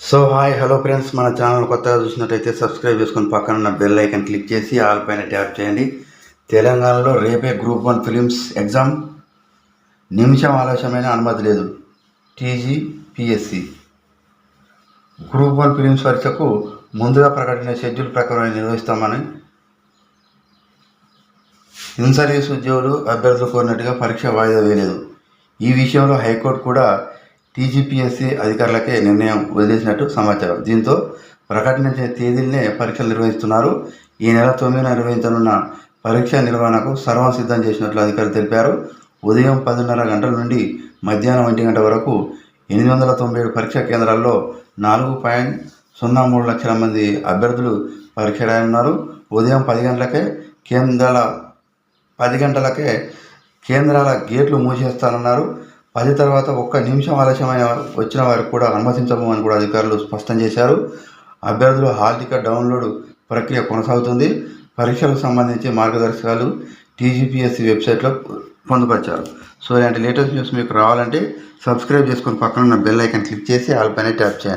So hi hello friends మన channel కొత్తగా చూసినట్టయితే సబ్స్క్రైబ్ చేసుకొని పక్కన ఉన్న బెల్ ఐకన్ క్లిక్ చేసి ఆల్ పైన ట్యాప్ చేయండి. తెలంగాణలో రేపే గ్రూప్ వన్ ఫిలిమ్స్ ఎగ్జామ్ నిమిషం ఆలస్యమైన అనుమతి లేదు. TG PSC group one prelims పరీక్షకు ముందుగా ప్రకటించిన షెడ్యూల్ ప్రకారం నిర్వహిస్తామని. ఇన్సర్వీస్ ఉద్యోగులు అభ్యర్థులు కోరినట్టుగా పరీక్ష వాయిదా వేయలేదు. ఈ విషయంలో హైకోర్టు కూడా టీజీపీఎస్సీ అధికారులకే నిర్ణయం వదిలేసినట్టు సమాచారం. దీంతో ప్రకటించిన తేదీలనే పరీక్షలు నిర్వహిస్తున్నారు. ఈ నెల తొమ్మిదిన నిర్వహించనున్న పరీక్ష నిర్వహణకు సర్వం సిద్ధం చేసినట్లు అధికారులు తెలిపారు. ఉదయం పదిన్నర గంటల నుండి మధ్యాహ్నం ఒంటి గంట వరకు ఎనిమిది వందల తొంభై ఏడు పరీక్షా కేంద్రాల్లో నాలుగు పాయింట్ సున్నా మూడు లక్షల మంది అభ్యర్థులు పరీక్ష రాయనున్నారు. ఉదయం పది గంటలకే కేంద్రాల పది గంటలకే కేంద్రాల గేట్లు మూసేస్తానన్నారు. పది తర్వాత ఒక్క నిమిషం ఆలస్యమైన వచ్చిన వారికి కూడా అనుమతించము అని కూడా అధికారులు స్పష్టం చేశారు. అభ్యర్థులు హాల్ టికెట్ డౌన్లోడ్ ప్రక్రియ కొనసాగుతుంది. పరీక్షలకు సంబంధించి మార్గదర్శకాలు టీజీపీఎస్సీ వెబ్సైట్లో పొందుపరిచారు. సో ఇలాంటి లేటెస్ట్ న్యూస్ మీకు రావాలంటే సబ్స్క్రైబ్ చేసుకొని పక్కన ఉన్న బెల్ ఐకాన్ క్లిక్ చేసి ఆల్ పైన ట్యాప్ చేయండి.